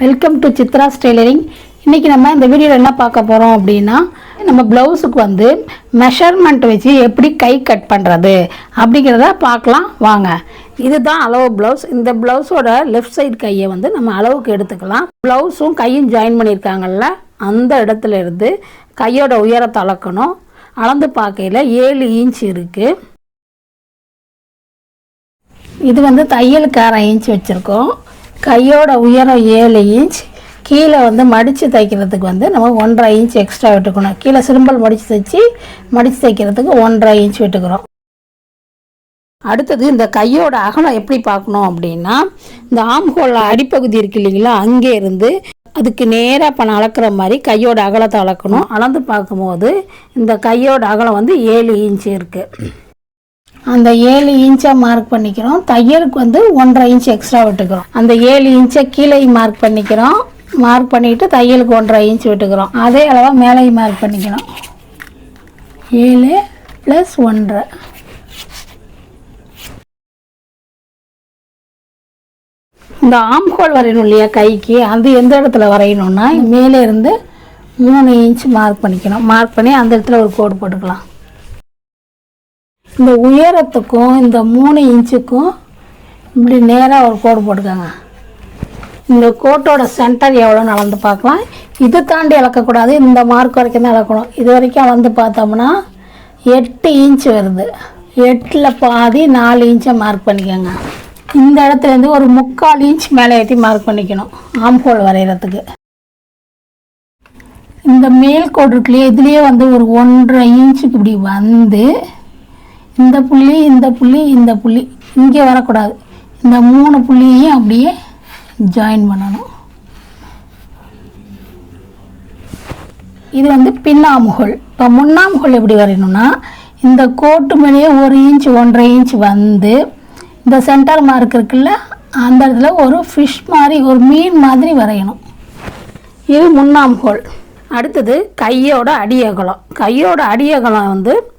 Welcome to Chitra tailoring இன்றைக்கி நம்ம இந்த வீடியோவில் என்ன பார்க்க போகிறோம் அப்படின்னா நம்ம ப்ளவுஸுக்கு வந்து மெஷர்மெண்ட் வச்சு எப்படி கை கட் பண்ணுறது அப்படிங்கிறத பார்க்கலாம் வாங்க. இதுதான் அளவு ப்ளவுஸ் இந்த ப்ளவுஸோட லெஃப்ட் சைடு கையை வந்து நம்ம அளவுக்கு எடுத்துக்கலாம். ப்ளவுஸும் கையும் ஜாயின் பண்ணியிருக்காங்கல்ல அந்த இடத்துல இருந்து கையோட உயரத்தை அளக்கணும் அளந்து பார்க்கையில் ஏழு இன்ச் இருக்குது இது வந்து தையலுக்கு அரை இன்ச் வச்சுருக்கோம். கையோட உயரம் ஏழு இன்ச் கீழே வந்து மடித்து தைக்கிறதுக்கு வந்து நம்ம ஒன்றரை இன்ச் எக்ஸ்ட்ரா விட்டுக்கணும். கீழே சிரும்பல் மடித்து தைச்சி மடித்து தைக்கிறதுக்கு ஒன்றரை இன்ச் விட்டுக்கிறோம். அடுத்தது இந்த கையோட அகலம் எப்படி பார்க்கணும் அப்படின்னா இந்த ஆம்ஹோல் அடிப்பகுதி இருக்கு இல்லைங்களா அங்கே இருந்து அதுக்கு நேராக இப்போ நான் அளக்குற மாதிரி கையோட அகலத்தை அளக்கணும். அளந்து பார்க்கும்போது இந்த கையோட அகலம் வந்து ஏழு இன்ச் இருக்குது அந்த ஏழு இன்ச்சை மார்க் பண்ணிக்கிறோம். தையலுக்கு வந்து ஒன்றரை இன்ச் எக்ஸ்ட்ரா விட்டுக்கிறோம். அந்த ஏழு இன்ச்சை கீழே மார்க் பண்ணிக்கிறோம். மார்க் பண்ணிவிட்டு தையலுக்கு ஒன்றரை இன்ச் விட்டுக்கிறோம். அதே அளவாக மேலேயும் மார்க் பண்ணிக்கணும் ஏழு ப்ளஸ் ஒன்றரை. இந்த ஆம்ஹோல் வரையணும் இல்லையா கைக்கு? அது எந்த இடத்துல வரையணும்னா மேலே இருந்து மூணு இன்ச் மார்க் பண்ணிக்கணும். மார்க் பண்ணி அந்த இடத்துல ஒரு கோடு போட்டுக்கலாம். இந்த உயரத்துக்கும் இந்த மூணு இன்ச்சுக்கும் இப்படி நேராக ஒரு கோடு போட்டுக்கோங்க. இந்த கோட்டோட சென்டர் எவ்வளோ அளந்து பார்க்கலாம். இதை தாண்டி அளக்கக்கூடாது இந்த மார்க் வரைக்கும் தான் அளக்கணும் இது வரைக்கும் அளந்து பார்த்தோம்னா எட்டு இன்ச் வருது. எட்டில் பாதி நாலு இன்ச்சை மார்க் பண்ணிக்கோங்க. இந்த இடத்துலேருந்து ஒரு முக்கால் இன்ச் மேலே ஏற்றி மார்க் பண்ணிக்கணும். ஆம்ஹோல் வரைகிறதுக்கு இந்த மேல் கோடு இருக்குல்லையே இதுலேயே வந்து ஒரு ஒன்றரை இன்ச்சுக்கு இப்படி வந்து இந்த புள்ளி இந்த புள்ளி இந்த புள்ளி. இங்கே வரக்கூடாது. இந்த மூணு புள்ளியையும் அப்படியே ஜாயின் பண்ணணும். இது வந்து பின்னாமுகோல். இப்போ முன்னாமுகல் எப்படி வரையணும்னா இந்த கோட்டு மேலேயே ஒரு இன்ச் ஒன்றரை இன்ச் வந்து இந்த சென்டர் மார்க் இருக்குல்ல அந்த இடத்துல ஒரு ஃபிஷ் மாதிரி ஒரு மீன் மாதிரி வரையணும். இது முன்னாமுகோல். அடுத்தது கையோட அடியகலம். கையோட அடியகலம் வந்து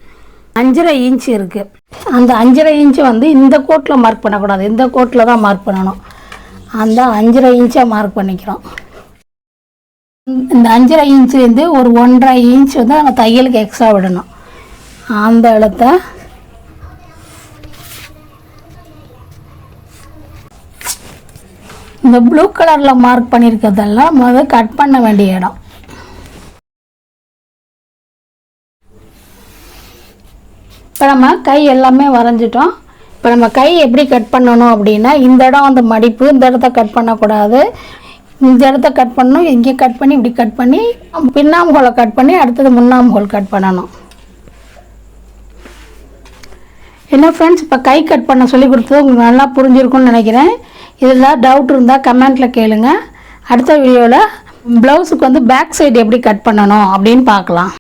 அஞ்சரை இன்ச் இருக்குது அந்த அஞ்சரை இன்ச்சு வந்து இந்த கோட்டில் மார்க் பண்ணக்கூடாது. இந்த கோட்டில் தான் மார்க் பண்ணணும். அந்த அஞ்சரை இன்ச்சை மார்க் பண்ணிக்கிறோம். இந்த அஞ்சரை இன்ச்சுலேருந்து ஒரு ஒன்றரை இன்ச் வந்து நம்ம தையலுக்கு எக்ஸ்ட்ரா விடணும். அந்த இடத்த இந்த ப்ளூ கலரில் மார்க் பண்ணியிருக்கிறதெல்லாம் முதல்ல கட் பண்ண வேண்டிய இடம். இப்போ நம்ம கை எல்லாமே வரைஞ்சிட்டோம். இப்போ நம்ம கை எப்படி கட் பண்ணணும் அப்படின்னா இந்த இடம் வந்து மடிப்பு இந்த இடத்த கட் பண்ணக்கூடாது. இந்த இடத்த கட் பண்ணணும் இங்கே கட் பண்ணி இப்படி கட் பண்ணி பின்னாம்கோலை கட் பண்ணி அடுத்தது முன்னாம் ஹோல் கட் பண்ணணும். என்ன ஃப்ரெண்ட்ஸ் இப்போ கை கட் பண்ண சொல்லி கொடுத்தது உங்களுக்கு நல்லா புரிஞ்சிருக்கும்னு நினைக்கிறேன். இதில் டவுட் இருந்தால் கமெண்ட்டில் கேளுங்க. அடுத்த வீடியோவில் ப்ளவுஸுக்கு வந்து பேக் சைடு எப்படி கட் பண்ணணும் அப்படின்னு பார்க்கலாம்.